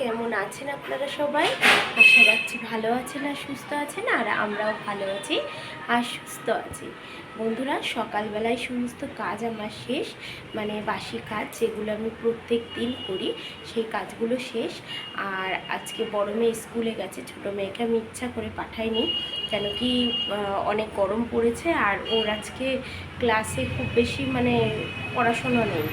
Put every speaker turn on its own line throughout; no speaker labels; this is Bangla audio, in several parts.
কেমন আছেন আপনারা সবাই? আশা রাখছি ভালো আছেন আর সুস্থ আছেন, আর আমরাও ভালো আছি আর সুস্থ আছি। বন্ধুরা, সকালবেলায় সমস্ত কাজ আমার শেষ মানে বাসি কাজ যেগুলো আমি প্রত্যেক দিন করি, সেই কাজগুলো শেষ। আর আজকে বড় মেয়ে স্কুলে গেছে, ছোটো মেয়েকে আমি ইচ্ছা করে পাঠাইনি, কেন কি অনেক গরম পড়েছে আর ওর আজকে ক্লাসে খুব বেশি মানে পড়াশোনা নেই।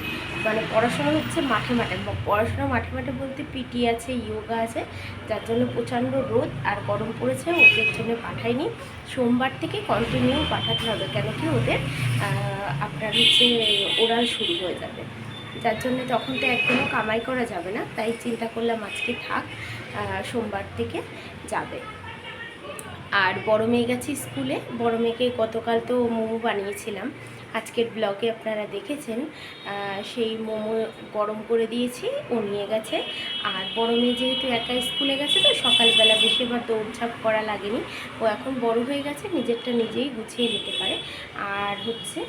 মানে পড়াশোনা হচ্ছে মাঠে মাঠে। পড়াশোনা মাঠে মাঠে বলতে পিটি আছে ইয়োগা আছে, যার জন্য প্রচণ্ড রোদ আর গরম পড়েছে, ওদের জন্য পাঠাইনি। সোমবার থেকে কন্টিনিউ পাঠাতে হবে কেন কি ওদের আপনার হচ্ছে ওরাল শুরু হয়ে যাবে। যার জন্য তখন তো একদমও কামাই করা যাবে না, তাই চিন্তা করলাম আজকে থাক সোমবার থেকে যাবে। আর বড় মেয়ে গেছে স্কুলে, বড় মেয়েকে গতকাল তো মোমো বানিয়েছিলাম। আজকের ব্লগে আপনারা দেখেছেন সেই মোমো গরম করে দিয়েছি, ও নিয়ে গেছে। আর বড় মেয়ে যেহেতু একা স্কুলে গেছে, তো সকালবেলা বেশি এবার দৌড়ঝাঁপ করা লাগেনি। ও এখন বড় হয়ে গেছে, নিজেরটা নিজেই গুছিয়ে নিতে পারে। আর হচ্ছে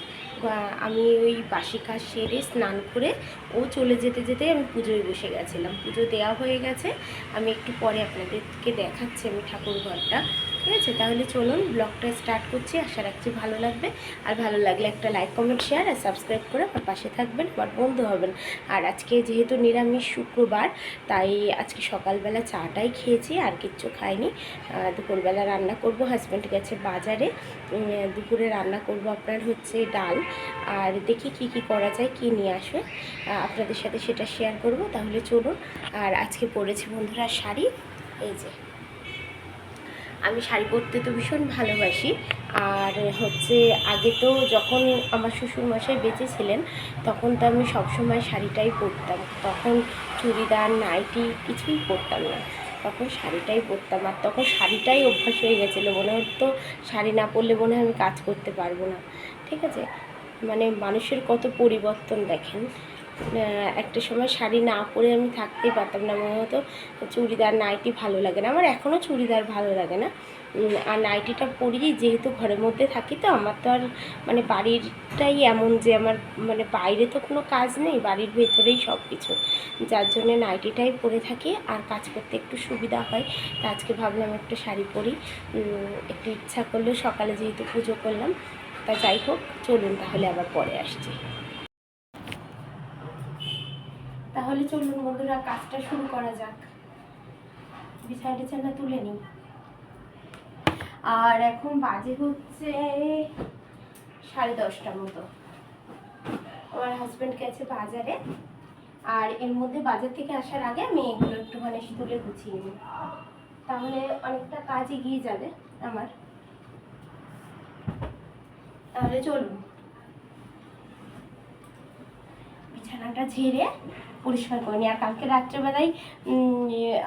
আমি ওই বাসি কাজ সেরে স্নান করে ও চলে যেতে যেতে আমি পুজোয় বসে গেছিলাম। পুজো দেওয়া হয়ে গেছে, আমি একটু পরে আপনাদেরকে দেখাচ্ছি আমি ঠাকুর ঘরটা। ঠিক আছে? তাহলে চলুন ব্লগটা স্টার্ট করছি। আশা রাখছি ভালো লাগবে। আর ভালো লাগলে একটা লাইক, কমেন্ট, শেয়ার আর সাবস্ক্রাইব করে আমার পাশে থাকবেন, আমার বন্ধু হবেন। আর আজকে যেহেতু নিরামিষ শুক্রবার, তাই আজকে সকালবেলা চাটাই খেয়েছি, আর কিচ্ছু খাইনি। দুপুরবেলা রান্না করব হাজব্যান্ড গেছে বাজারে। দুপুরে রান্না করব আপনার হচ্ছে ডাল। আর দেখি কি কি করা যায়, কি নিয়ে আসবে আপনাদের সাথে সেটা শেয়ার করব। তাহলে চলুন। আর আজকে পরেছি বন্ধুরা শাড়ি। এই যে। আমি শাড়ি পরতে তো ভীষণ ভালোবাসি। আর হচ্ছে আগে তো যখন আমার শ্বশুরমশাই বেঁচে ছিলেন, তখন তো আমি সবসময় শাড়িটাই পরতাম। তখন চুড়িদার, নাইটি কিছুই পরতাম না। তখন শাড়িটাই পরতাম। আর তখন শাড়িটাই অভ্যাস হয়ে গেছিল। মনে হতো শাড়ি না পরলে মনে হয় আমি কাজ করতে পারব না। ঠিক আছে? মানে মানুষের কত পরিবর্তন দেখেন। একটা সময় শাড়ি না পরে আমি থাকতেই পারতাম না, মনে হতো চুড়িদার, নাইটি ভালো লাগে না। আমার এখনও চুড়িদার ভালো লাগে না। আর নাইটিটা পরি যেহেতু ঘরের মধ্যে থাকি, তো আমার তো আর মানে বাড়িরটাই এমন যে আমার মানে বাইরে তো কোনো কাজ নেই, বাড়ির ভেতরেই সব কিছু যার জন্য নাইটিটাই পরে থাকি, আর কাজ করতে একটু সুবিধা হয়, তা আজকে ভাবলাম একটু শাড়ি পরি। একটু ইচ্ছা করল সকালে যেহেতু পুজো করলাম, তা যাই হোক, চলুন তাহলে আবার পরে আসছি। তাহলে চলুন বন্ধুরা, কাজটা শুরু করা যাক। বিছানা টিছানা তুলে নিই। আর এখন বাজে হচ্ছে সাড়ে দশটার মতো। আমার হাজব্যান্ড গেছে বাজারে, আর এর মধ্যে বাজার থেকে আসার আগে আমি এগুলো একটুখানি তুলে গুছিয়ে নিই। তাহলে অনেকটা কাজ এগিয়ে যাবে আমার। তাহলে চলুন। বিছানাটা ঝেড়ে পরিষ্কার করে নিই। আর কালকে রাত্রেবেলায়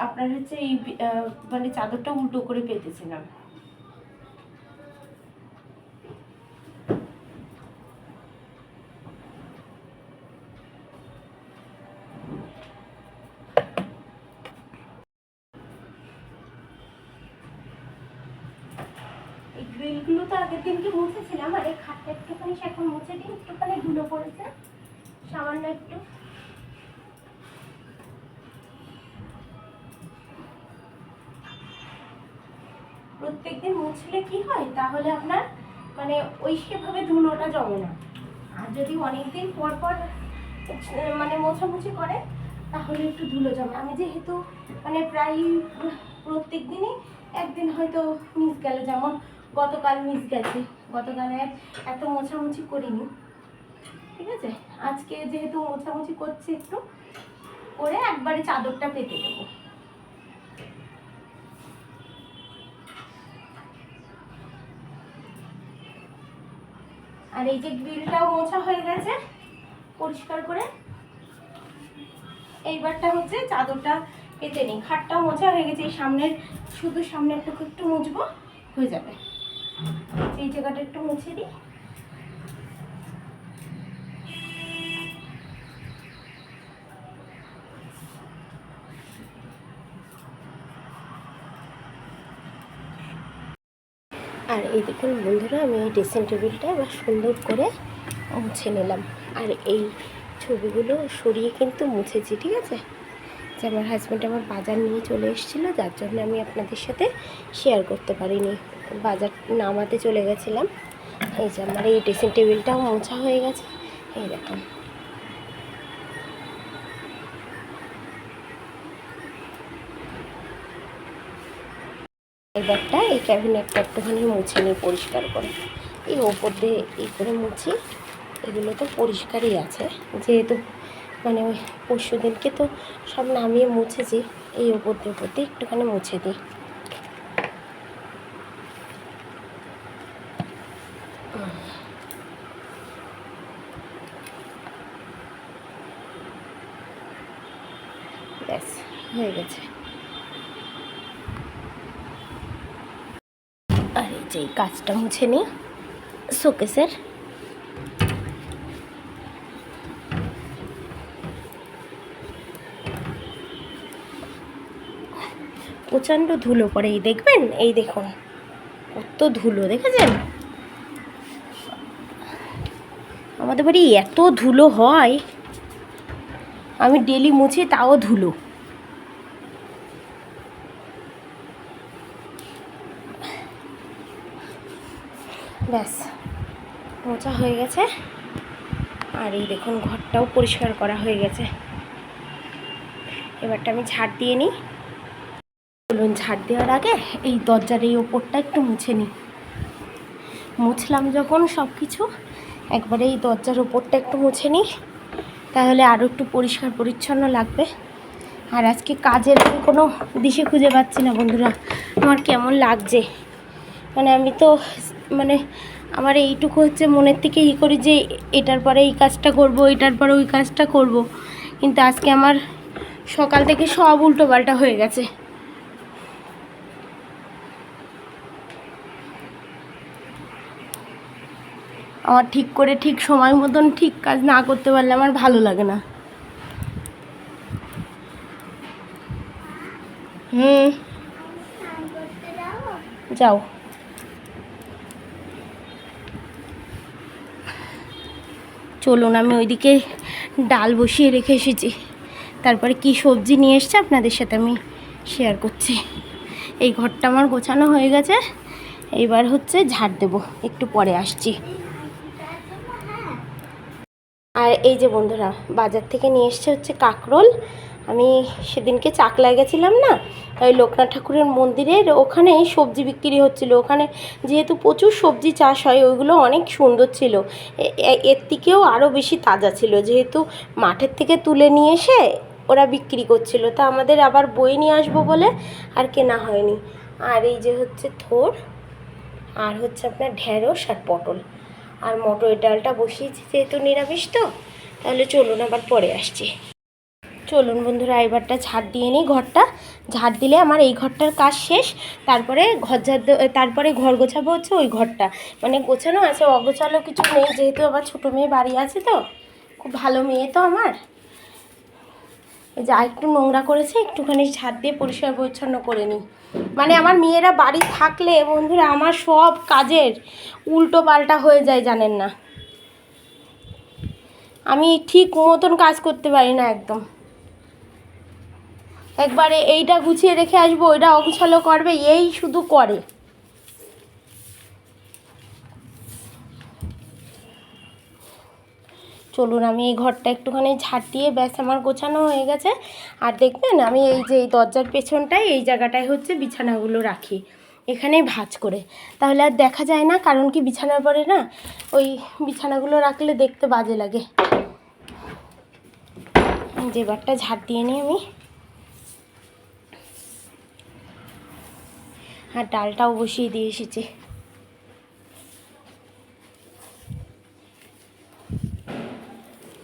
আপনার হচ্ছে এই মানে চাদরটা উল্টো করে পেতেছিলাম গ্রিলগুলো তো আগের দিনকে মুছেছিলাম? আর এই খাটটা একটুখানি সে, এখন মুছে দিন একটুখানি ধুলো পড়েছে। সামান্য একটু। প্রত্যেকদিন মুছলে কি হয়? তাহলে আপনার মানে ওই সেভাবে ধুলোটা জমে না। আর যদি অনেকদিন পর পর মানে মোছামুছি করে, তাহলে একটু ধুলো জমে। আমি যেহেতু মানে প্রায় প্রত্যেক দিনই একদিন হয়তো মিস গেল, যেমন গতকাল মিস গেছে, গতকালে এত মোছামুছি করিনি। ঠিক আছে? আজকে যেহেতু মোছামুছি করছি একটু, করে একবারে চাদরটা পেতে দেবো। আর এই যে গ্রিলটাও মোছা হয়ে গেছে, পরিষ্কার করে। এইবারটা হচ্ছে চাদরটা কেটে নিই খাটটাও মোছা হয়ে গেছে, এই সামনের, শুধু সামনের টুকু একটু মুছবো, হয়ে যাবে। এই জায়গাটা একটু মুছে দিই। আর এই দেখুন বন্ধুরা, আমি এই ড্রেসিং টেবিলটা এবার সুন্দর করে মুছে নিলাম। আর এই ছবিগুলো সরিয়ে কিন্তু মুছেছি, ঠিক আছে? যে আমার হাজব্যান্ড আমার বাজার নিয়ে চলে এসেছিল, যার জন্য আমি আপনাদের সাথে শেয়ার করতে পারিনি। বাজার নামাতে চলে গেছিলাম। এই যে আমার এই ড্রেসিং টেবিলটাও মোছা হয়ে গেছে। এই দেখুন। এই ব্যাগটা এই ক্যাবিনেটটা একটুখানি মুছে নিই পরিষ্কার করে। এই ওপর দিয়ে এই করে মুছি। এগুলো তো পরিষ্কারই আছে। যেহেতু মানে ওই পরশু দিনকে তো সব নামিয়ে মুছেছি, এই ওপর দিয়ে ওপর দিয়ে একটুখানি মুছে দিই ব্যাস হয়ে গেছে আর এই যে মুছে নিই শোকেসের। প্রচণ্ড ধুলো পড়ে, এই দেখবেন? এই দেখুন। কত ধুলো, দেখেছেন? আমাদের বাড়ি এত ধুলো হয়। আমি ডেলি মুছি, তাও ধুলো। ব্যাস, মোচা হয়ে গেছে। আর এই দেখুন, ঘরটাও পরিষ্কার করা হয়ে গেছে। এবারটা আমি ঝাড় দিয়ে নিই। বলুন, ঝাড় দেওয়ার আগে এই দরজার এই ওপরটা একটু মুছে নিই। মুছলাম যখন সব কিছু একবারে এই দরজার ওপরটা একটু মুছে নিই। তাহলে আরও একটু পরিষ্কার পরিচ্ছন্ন লাগবে। আর আজকে কাজের কোনো দিশে খুঁজে পাচ্ছি না, বন্ধুরা। আমার কেমন লাগছে? মানে আমি তো মানে আমার এইটুকু হচ্ছে মনের থেকে ই করি যে এটার পরে এই কাজটা করব, এটার পরে ওই কাজটা করব। কিন্তু আজকে আমার সকাল থেকে সব উল্টো পাল্টা হয়ে গেছে। আমার ঠিক করে ঠিক সময় মতন ঠিক কাজ না করতে পারলে আমার ভালো লাগে না। হুম। যাও। চলুন, আমি ওইদিকে ডাল বসিয়ে রেখে এসেছি। তারপরে কি সবজি নিয়ে এসছে আপনাদের সাথে আমি শেয়ার করছি। এই ঘরটা আমার গোছানো হয়ে গেছে। এবার হচ্ছে ঝাড় দেব, একটু পরে আসছি। আর এই যে বন্ধুরা, বাজার থেকে নিয়ে এসছে হচ্ছে কাকরোল। আমি সেদিনকে চাকলায় গেছিলাম না, ওই লোকনাথ ঠাকুরের মন্দিরের ওখানে সবজি বিক্রি হচ্ছিল। ওখানে যেহেতু প্রচুর সবজি চাষ হয়, ওইগুলো অনেক সুন্দর ছিল। এর থেকেও আরও বেশি তাজা ছিল। যেহেতু মাঠের থেকে তুলে নিয়ে এসে ওরা বিক্রি করছিল। তা আমাদের আবার বই নিয়ে আসব বলে আর কেনা হয়নি। আর এই যে হচ্ছে থোর, আর হচ্ছে আপনার ঢেঁড়স আর পটল। আর মটর ডালটা বসিয়েছি, যেহেতু নিরামিষ তো, তাহলে চলুন আবার পরে আসছি। চলুন বন্ধুরা, এবারটা ঝাড় দিয়ে নিই ঘরটা। ঝাড় দিলে আমার এই ঘরটার কাজ শেষ। তারপরে ঘর ঝাড় তারপরে ঘর গোছাবো হচ্ছে ওই ঘরটা। মানে গোছানো আছে, অগোছালো কিছু নেই, যেহেতু আবার ছোটো মেয়ে বাড়ি আছে তো। খুব ভালো মেয়ে তো আমার। যা একটু নোংরা করেছে, একটুখানি ঝাড় দিয়ে পরিষ্কার পরিচ্ছন্ন করে নিই। মানে আমার মেয়েরা বাড়ি থাকলে বন্ধুরা, আমার সব কাজের উল্টো পাল্টা হয়ে যায়, জানেন না। আমি ঠিক মতন কাজ করতে পারি না একদম। একবারে এইটা গুছিয়ে রেখে আসব, ওইটা অগুছালো করবে, এই শুধু করে। চলুন, আমি এই ঘরটা একটুখানি ঝাড় দিয়ে, ব্যাস আমার গোছানো হয়ে গেছে। আর দেখবেন, আমি এই যে এই দরজার পেছনটায়, এই জায়গাটায় হচ্ছে বিছানাগুলো রাখি এখানেই ভাঁজ করে। তাহলে আর দেখা যায় না, কারণ কি বিছানার পরে না, ওই বিছানাগুলো রাখলে দেখতে বাজে লাগে। যে বারটা ঝাড় দিয়ে নিই আমি। আর ডালটাও বসিয়ে দিয়ে এসেছি।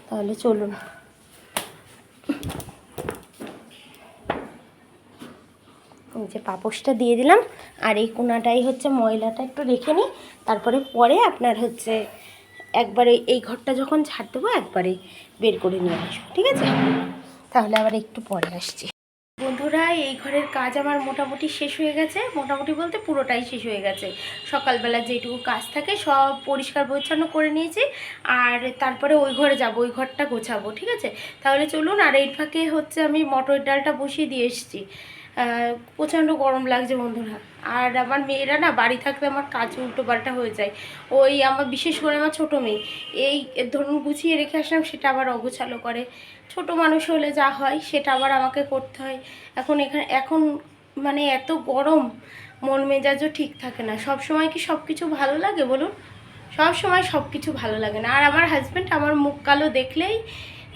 তাহলে চলুন। যে পাপোশটা দিয়ে দিলাম, আর এই কোনাটাই হচ্ছে ময়লাটা একটু রেখে নিই, তারপরে পরে আপনার হচ্ছে একবারে এই ঘরটা যখন ছাড় দেবো, একবারে বের করে নিয়ে আসব, ঠিক আছে? তাহলে আবার একটু পরে আসছি। বন্ধুরা এই ঘরের কাজ আমার মোটামুটি শেষ হয়ে গেছে। মোটামুটি বলতে পুরোটাই শেষ হয়ে গেছে। সকালবেলা যেটুকু কাজ থাকে সব পরিষ্কার পরিচ্ছন্ন করে নিয়েছি আর তারপরে ওই ঘরে যাব, ওই ঘরটা গোছাবো, ঠিক আছে? তাহলে চলুন, আর এই ফাঁকে হচ্ছে আমি মটর ডালটা বসিয়ে দিয়ে এসেছি। প্রচণ্ড গরম লাগছে বন্ধুরা। আর আমার মেয়েরা না, বাড়ি থাকলে আমার কাজ উল্টো পাল্টা হয়ে যায়। ওই আমার বিশেষ করে আমার ছোটো মেয়ে। এই ধরুন গুছিয়ে রেখে আসলাম, সেটা আবার অগোছালো করে। ছোট মানুষ হলে যা হয়, সেটা আবার আমাকে করতে হয়। এখন এখানে, এখন মানে এত গরম, মন মেজাজও ঠিক থাকে না। সব সময় কি সব কিছু ভালো লাগে বলুন? সব সময় সব কিছু ভালো লাগে না। আর আমার হাজব্যান্ড আমার মুখ কালো দেখলেই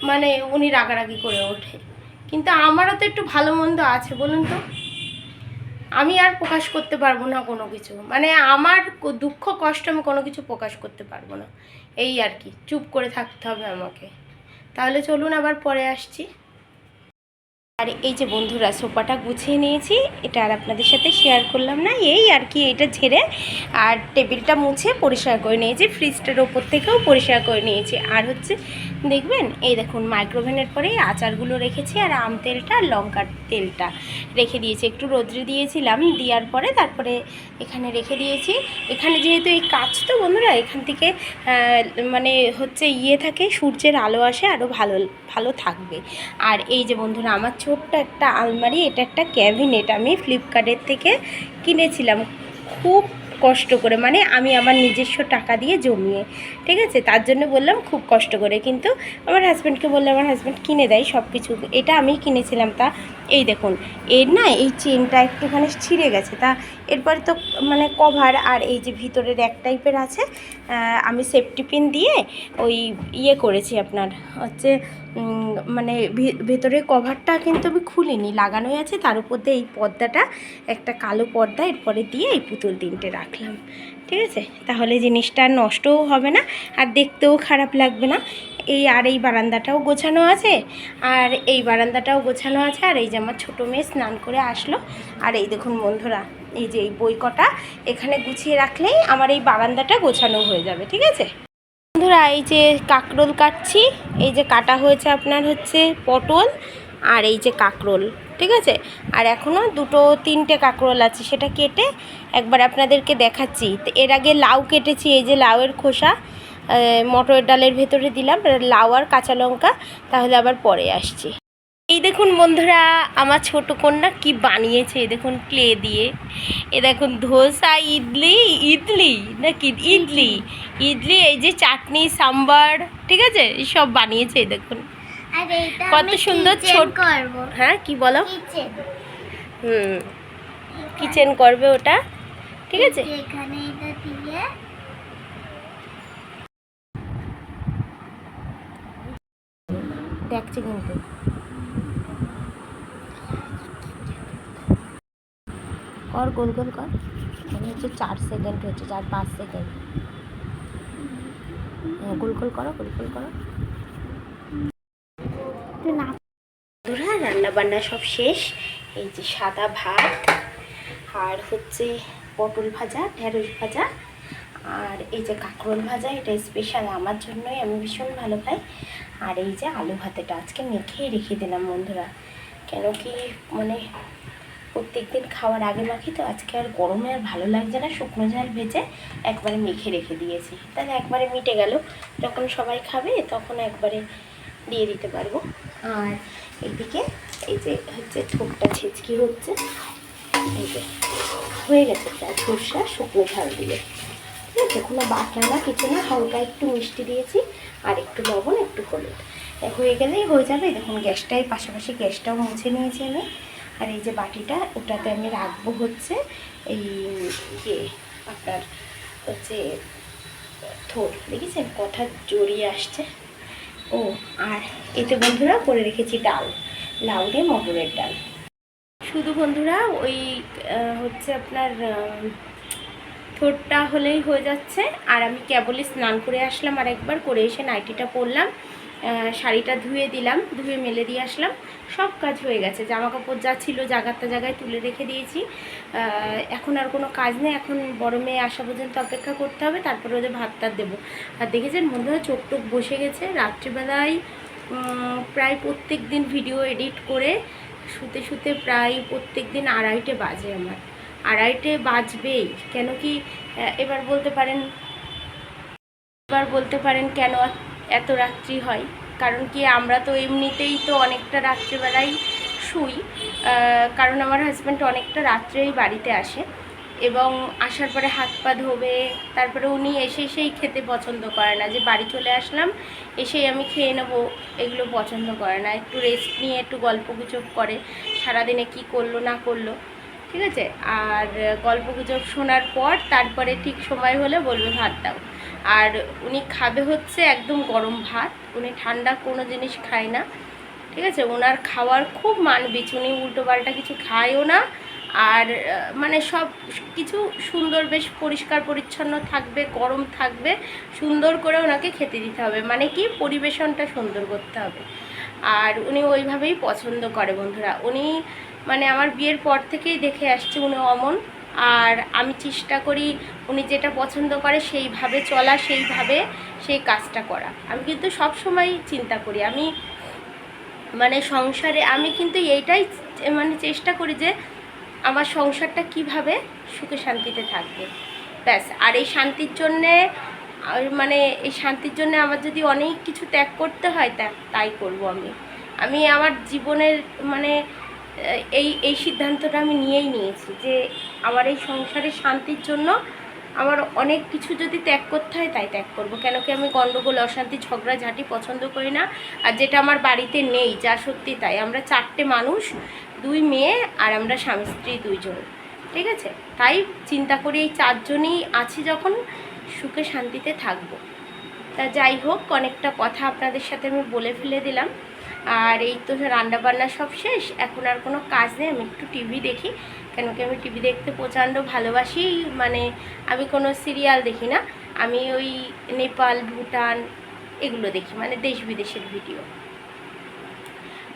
মানে উনি রাগারাগি করে ওঠে। কিন্তু আমারও তো একটু ভালো মন্দ আছে, বলুন তো। আমি আর প্রকাশ করতে পারব না কোনো কিছু। মানে আমার দুঃখ, কষ্ট আমি কোনো কিছু প্রকাশ করতে পারব না। এই আর কি, চুপ করে থাকতে হবে আমাকে। তাহলে চলুন আবার পরে আসছি। আর এই যে বন্ধুরা, সোফাটা গুছিয়ে নিয়েছি। এটা আর আপনাদের সাথে শেয়ার করলাম না। এই আর কি এটা ঝেড়ে আর টেবিলটা মুছে পরিষ্কার করে নিয়েছি। ফ্রিজটার ওপর থেকেও পরিষ্কার করে নিয়েছি। আর হচ্ছে, দেখবেন, এই দেখুন মাইক্রোভেনের পরে আচারগুলো রেখেছি আর আম তেলটা আর লঙ্কার তেলটা রেখে দিয়েছি। একটু রোদ্রে দিয়েছিলাম, দেওয়ার পরে তারপরে এখানে রেখে দিয়েছি। এখানে যেহেতু এই কাজ তো বন্ধুরা, এখান থেকে মানে হচ্ছে ইয়ে থাকে, সূর্যের আলো আসে আরও ভালো ভালো থাকবে। আর এই যে বন্ধুরা, আমার ছোট্ট একটা আলমারি, এটা একটা ক্যাবিনেট আমি ফ্লিপকার্টের থেকে কিনেছিলাম। খুব কষ্ট করে মানে আমি আমার নিজস্ব টাকা দিয়ে জমিয়ে, ঠিক আছে? তার জন্য বললাম খুব কষ্ট করে, কিন্তু আমার হাজব্যান্ডকে বললে আমার হাজব্যান্ড কিনে দেয় সব কিছু এটা আমি কিনেছিলাম তা। এই দেখুন, এর না এই চেনটা একটুখানি ছিঁড়ে গেছে। তা এরপরে তো মানে কভার আর এই যে ভিতরের এক টাইপের আছে আমি সেফটি পিন দিয়ে ওই ইয়ে করেছি আপনার, হচ্ছে মানে ভেতরের কভারটা কিন্তু আমি খুলিনি, লাগানোই আছে। তার উপর দিয়ে এই পর্দাটা, একটা কালো পর্দা, এরপরে দিয়ে এই পুতুল তিনটে রাখলাম। ঠিক আছে? তাহলে জিনিসটা নষ্টও হবে না, আর দেখতেও খারাপ লাগবে না। এই, আর এই বারান্দাটাও গোছানো আছে, আর এই বারান্দাটাও গোছানো আছে, আর এই যে আমার ছোটো মেয়ে স্নান করে আসলো। আর এই দেখুন বন্ধুরা, এই যে এই বই কটা এখানে গুছিয়ে রাখলেই আমার এই বারান্দাটা গোছানো হয়ে যাবে, ঠিক আছে? বন্ধুরা, এই যে কাকরোল কাটছি। এই যে কাটা হয়েছে আপনার হচ্ছে পটল আর এই যে কাকরোল, ঠিক আছে? আর এখনও দুটো, তিনটে কাকরোল আছে, সেটা কেটে একবার আপনাদেরকে দেখাচ্ছি। এর আগে লাউ কেটেছি, এই যে লাউয়ের খোসা মটরের মটর ডালের ভেতরে দিলাম, লাউ আর কাঁচা লঙ্কা, তাহলে আবার পরে আসছি। এই দেখুন বন্ধুরা আমার ছোট কন্যা কি বানিয়েছে এই দেখুন ক্লে দিয়ে। এ দেখুন ধোসা ইডলি ইডলি নাকি ইডলি? ইডলি। এই যে চাটনি সাম্বার ঠিক আছে? সব বানিয়েছে এই দেখুন। কত সুন্দর ছোট- হ্যাঁ কি বলো? হুম কিচেন করবে ওটা ঠিক আছে? দেখছি কিন্তু। কর, গোল গোল কর। মনে হচ্ছে চার সেকেন্ড হচ্ছে, চার, পাঁচ সেকেন্ড। হ্যাঁ গোল গোল করো, গোল গোল করো। বন্ধুরা রান্না বান্না সব শেষ। এই যে সাদা ভাত, আর হচ্ছে পটল ভাজা, ঢেঁড়স ভাজা, আর এই যে কাঁকরোল ভাজা, এটা স্পেশাল আমার জন্যই, আমি ভীষণ ভালো পাই। আর এই যে আলু ভাতেটা আজকে মেখেই রেখে দিলাম বন্ধুরা। কেন কি মানে প্রত্যেক দিন খাওয়ার আগে মাখি তো আজকে আর গরমে আর ভালো লাগছে না, শুকনো ঝাল ভেজে একবারে মেখে রেখে দিয়েছি। তাহলে একবারে মিটে গেল, যখন সবাই খাবে তখন একবারে দিয়ে দিতে পারব। আর এইদিকে এই যে হচ্ছে ঠোকটা ছেচকি হচ্ছে, এই যে হয়ে গেছে প্রায় সর্ষা শুকনো ঝাল দিয়ে ঠিক আছে কোনো বাটা না কিছু না, হালকা একটু মিষ্টি দিয়েছি আর একটু লবণ, একটু হলুদ। হয়ে গেলেই হয়ে যাবে, দেখুন গ্যাসটাই, পাশাপাশি গ্যাসটাও মুছে নিয়েছি আমি। আর এই যে বাটিটা, ওটাতে আমি রাখব হচ্ছে এই ইয়ে আপনার হচ্ছে থোর, দেখেছেন কথা জড়িয়ে আসছে? ও, আর এতে বন্ধুরা করে রেখেছি ডাল, লাউ দিয়ে মটরের ডাল। শুধু বন্ধুরা ওই হচ্ছে আপনার ঠোঁটটা হলেই হয়ে যাচ্ছে। আর আমি কেবলই স্নান করে আসলাম আর একবার করে এসে নাইটিটা পরলাম। শাড়িটা ধুয়ে দিলাম, ধুয়ে মেলে দিয়ে আসলাম। সব কাজ হয়ে গেছে। জামা কাপড় যা ছিল জায়গাটা জায়গায় তুলে রেখে দিয়েছি। এখন আর কোনো কাজ নেই। এখন বড় মেয়ে আসা পর্যন্ত অপেক্ষা করতে হবে। তারপরে ওদের ভাত টাত দেবো। আর দেখেছেন বন্ধুরা চোখ টোক বসে গেছে। রাত্রিবেলায় প্রায় প্রত্যেক দিন ভিডিও এডিট করে শুতে শুতে প্রায় প্রত্যেক দিন আড়াইটে বাজে আমার। আড়াইটে বাজবেই। কেন কি এবার বলতে পারেন, এবার বলতে পারেন কেন এত রাত্রি হয়। কারণ কি, আমরা তো এমনিতেই তো অনেকটা রাত্রিবেলাই শুই কারণ আমার হাজব্যান্ড অনেকটা রাত্রেই বাড়িতে আসে এবং আসার পরে হাত পা ধোবে, তারপরে উনি এসে সেই খেতে পছন্দ করে না। যে বাড়ি চলে আসলাম, এসেই আমি খেয়ে নেব, এগুলো পছন্দ করে না। একটু রেস্ট নিয়ে, একটু গল্প গুজব করে, সারাদিনে কি করল, না করল, ঠিক আছে? আর গল্প গুজব শোনার পর, তারপরে ঠিক সময় হলে বলবে, ভাত দাও। আর উনি খাবে হচ্ছে একদম গরম ভাত। উনি ঠান্ডা কোনো জিনিস খায় না, ঠিক আছে? ওনার খাওয়ার খুব মানবিচ উনি উল্টো পাল্টা কিছু খায়ও না। আর মানে সব কিছু সুন্দর, বেশ পরিষ্কার, পরিচ্ছন্ন থাকবে, গরম থাকবে। সুন্দর করে ওনাকে খেতে দিতে হবে। মানে কি? পরিবেশনটা সুন্দর করতে হবে। আর উনি ওইভাবেই পছন্দ করে বন্ধুরা। উনি মানে আমার বিয়ের পর থেকেই দেখে আসছে উনি অমন। আর আমি চেষ্টা করি উনি যেটা পছন্দ করে সেইভাবে চলা, সেইভাবে সেই কাজটা করা। আমি কিন্তু সব সময় চিন্তা করি। আমি মানে সংসারে, আমি কিন্তু এইটাই মানে চেষ্টা করি যে আমার সংসারটা কীভাবে সুখে শান্তিতে থাকবে। ব্যাস, আর এই শান্তির জন্যে মানে এই শান্তির জন্য আমার যদি অনেক কিছু ত্যাগ করতে হয় তাই করব আমি। আমি আমার জীবনের মানে এই এই সিদ্ধান্তটা আমি নিয়েই নিয়েছি যে আমার এই সংসারের শান্তির জন্য আমার অনেক কিছু যদি ত্যাগ করতে হয় তাই ত্যাগ করব। কেন কি আমি গণ্ডগোল, অশান্তি, ঝগড়া, ঝাঁটি পছন্দ করি না। আর যেটা আমার বাড়িতে নেই, যা সত্যি তাই। আমরা চারটে মানুষ, দুই মেয়ে আর আমরা স্বামী স্ত্রী দুইজন। ঠিক আছে? তাই চিন্তা করি এই চারজনই আছি যখন সুখে শান্তিতে থাকব। তা যাই হোক, অনেকটা কথা আপনাদের সাথে আমি বলে ফেলে দিলাম। আর এই তো রান্না বান্না সব শেষ, এখন আর কোনো কাজ নেই, আমি একটু টিভি দেখি, কেন কি আমি টিভি দেখতে প্রচণ্ড ভালোবাসি মানে আমি কোনো সিরিয়াল দেখি না, আমি ওই নেপাল, ভুটান এগুলো দেখি মানে দেশ বিদেশের ভিডিও।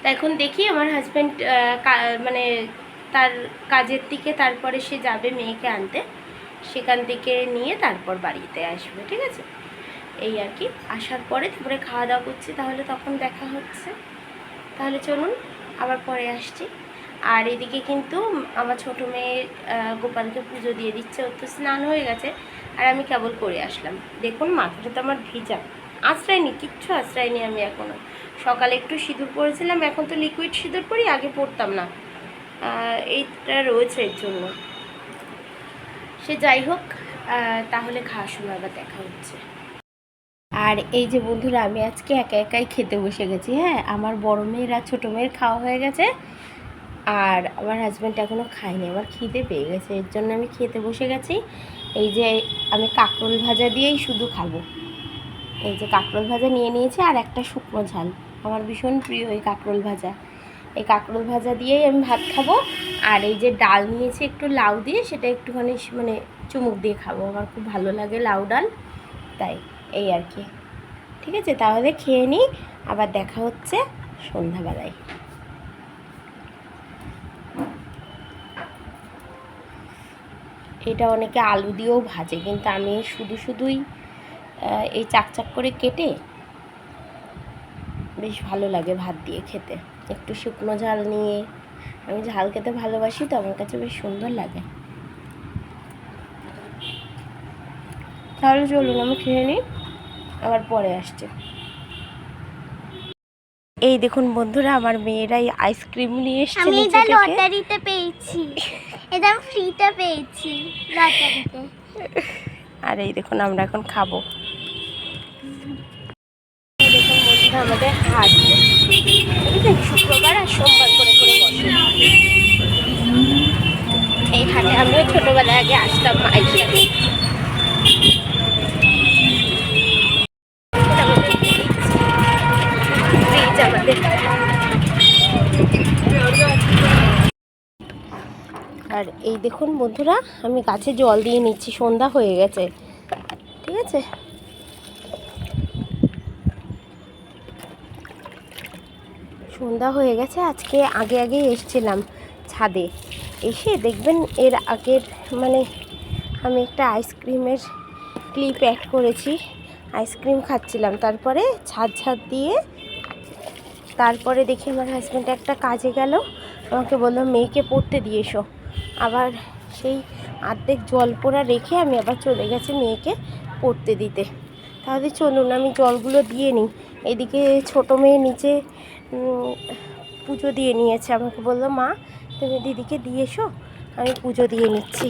তা এখন দেখি আমার হাজব্যান্ড মানে তার কাজের দিকে, তারপরে সে যাবে মেয়েকে আনতে, সেখান থেকে নিয়ে তারপর বাড়িতে আসবে, ঠিক আছে? এই আর কি, আসার পরে তারপরে খাওয়া দাওয়া করছি, তাহলে তখন দেখা হচ্ছে। তাহলে চলুন আবার পরে আসছি। আর এদিকে কিন্তু আমার ছোটো মেয়ে গোপালকে পুজো দিয়ে দিচ্ছে। ওর তো স্নান হয়ে গেছে আর আমি কেবল করে আসলাম। দেখুন, মাথাটা তো আমার ভিজা। আশ্রয়নি, কিচ্ছু আশ্রয়নি আমি এখনও সকালে একটু সিঁদুর পরেছিলাম, এখন তো লিকুইড সিঁদুর পরি, আগে পরতাম না। এইটা রয়েছে এর জন্য। সে যাই হোক তাহলে খাওয়ার সময় আবার দেখা হচ্ছে। আর এই যে বন্ধুরা, আমি আজকে একা একাই খেতে বসে গেছি হ্যাঁ? আমার বড় মেয়ের আর ছোটো মেয়ের খাওয়া হয়ে গেছে। আর আমার হাজব্যান্ড এখনও খায়নি, আমার খিদে পেয়ে গেছে, এর জন্য আমি খেতে বসে গেছি। এই যে আমি কাঁকরোল ভাজা দিয়েই শুধু খাব। এই যে কাঁকরোল ভাজা নিয়ে নিয়েছি আর একটা শুকনো ঝাল। আমার ভীষণ প্রিয় এই কাঁকরোল ভাজা। এই কাঁকরোল ভাজা দিয়েই আমি ভাত খাব। আর এই যে ডাল নিয়েছি একটু লাউ দিয়ে, সেটা একটুখানি মানে চুমুক দিয়ে খাব। আমার খুব ভালো লাগে লাউ ডাল, তাই। এই আর কি। ঠিক আছে, তাহলে খেয়ে নিই, আবার দেখা হচ্ছে সন্ধ্যাবেলায়। এটা অনেকে আলু দিয়েও ভাজে, কিন্তু আমি শুধু শুধুই এই চাকচাক করে কেটে বেশ ভালো লাগে ভাত দিয়ে খেতে। একটু শুকনো ঝাল নিয়ে, আমি ঝাল খেতে ভালোবাসি তো, আমার কাছে বেশ সুন্দর লাগে। তাহলে চলুন, আমি খেয়ে নিই। আবার পরে আসছে। এই দেখুন বন্ধুরা আমার মেয়েরাই আইসক্রিম নিয়ে এসছে
আমি এটা লটারিতে পেয়েছি। এটা আমি ফ্রিতে পেয়েছি লটারিতে।
আর এই দেখুন আমরা এখন খাব। এই দেখুন বন্ধুরা আমাদের হাট শুক্রবার আর সোমবার করে করে বসে। এই হাটে আমিও ছোটবেলায় আগে আসতাম মায়ের সাথে এটা আমাদের fridge। fridge আমাদের আর এই দেখুন বন্ধুরা, আমি গাছে জল দিয়ে নিচ্ছি, সন্ধ্যা হয়ে গেছে। ঠিক আছে? সন্ধ্যা হয়ে গেছে, আজকে আগে আগেই এসছিলাম ছাদে। এসে দেখবেন এর আগের মানে আমি একটা আইসক্রিমের ক্লিপ অ্যাড করেছি, আইসক্রিম খাচ্ছিলাম। তারপরে ছাদ ছাদ দিয়ে, তারপরে দেখি আমার হাজব্যান্ড একটা কাজে গেল, আমাকে বলল, মেয়েকে পড়তে দিয়ে এসো। আবার সেই অর্ধেক জল পোড়া রেখে আমি আবার চলে গেছি মেয়েকে পড়তে দিতে। তাহলে চলুন, আমি জলগুলো দিয়ে নিই। এদিকে ছোটো মেয়ে নিচে পুজো দিয়ে নিয়েছে। আমাকে বলল, মা, তুমি দিদিকে দিয়ে এসো, আমি পুজো দিয়ে নিচ্ছি।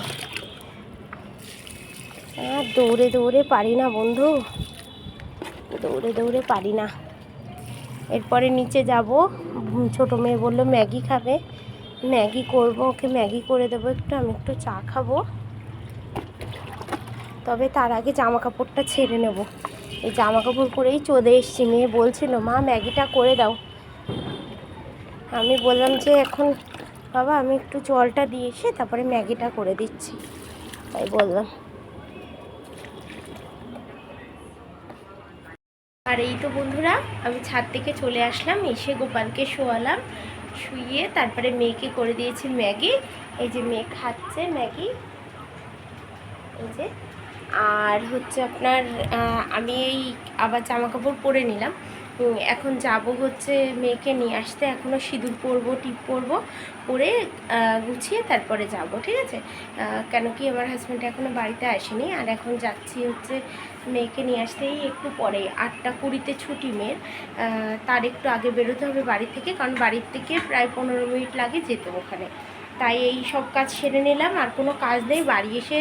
আর দৌড়ে দৌড়ে পারি না বন্ধু। দৌড়ে দৌড়ে পারি না। এরপরে নিচে যাব। ছোটো মেয়ে বলল, ম্যাগি খাবে? ম্যাগি করব, ওকে ম্যাগি করে দেবো একটু, আমি একটু চা খাব। তবে তার আগে জামা কাপড়টা ছেড়ে নেব। এই জামা কাপড় পরেই চলে এসছি, মেয়ে বলছিল, মা, ম্যাগিটা করে দাও। আমি বললাম যে, এখন বাবা, আমি একটু জলটা দিয়ে এসে তারপরে ম্যাগিটা করে দিচ্ছি। তাই বললাম। আর এই তো বন্ধুরা, আমি ছাদ থেকে চলে আসলাম, এসে গোপালকে শোয়ালাম। শুইয়ে তারপরে মেয়েকে করে দিয়েছি ম্যাগি। এই যে মেয়ে খাচ্ছে ম্যাগি। এই যে। আর হচ্ছে আপনার আমি এই আবার জামা কাপড় পরে নিলাম। এখন যাব হচ্ছে মেয়েকে নিয়ে আসতে। এখনও সিঁদুর পরবো, টিপ পরবো, পরে গুছিয়ে তারপরে যাব, ঠিক আছে? কেন কি আমার হাজব্যান্ড এখনও বাড়িতে আসেনি। আর এখন যাচ্ছি হচ্ছে মেয়েকে নিয়ে আসতেই একটু পরে আটটা কুড়িতে ছুটি মেয়ের। তার একটু আগে বেরোতে হবে বাড়ি থেকে, কারণ বাড়ির থেকে প্রায় পনেরো মিনিট লাগে যেতে ওখানে। তাই এই সব কাজ সেরে নিলাম, আর কোনো কাজ নেই। বাড়ি এসে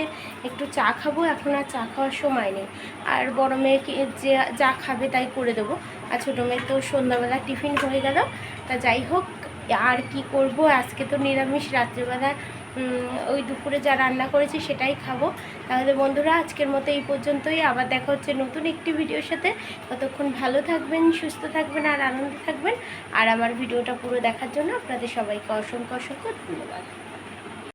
একটু চা খাব, এখন আর চা খাওয়ার সময় নেই। আর বড় মেয়েকে যে যা খাবে তাই করে দেবো। আর ছোটো মেয়ে তো সন্ধ্যাবেলা টিফিন হয়ে গেল। তা যাই হোক, আর কি করব? আজকে তো নিরামিষ, রাত্রিবেলা ওই দুপুরে যা রান্না করেছি সেটাই খাব। তাহলে বন্ধুরা, আজকের মতো এই পর্যন্তই। আবার দেখা হচ্ছে নতুন একটি ভিডিওর সাথে। ততক্ষণ ভালো থাকবেন, সুস্থ থাকবেন আর আনন্দে থাকবেন। আর আমার ভিডিওটা পুরো দেখার জন্য আপনাদের সবাইকে অসংখ্য অসংখ্য ধন্যবাদ।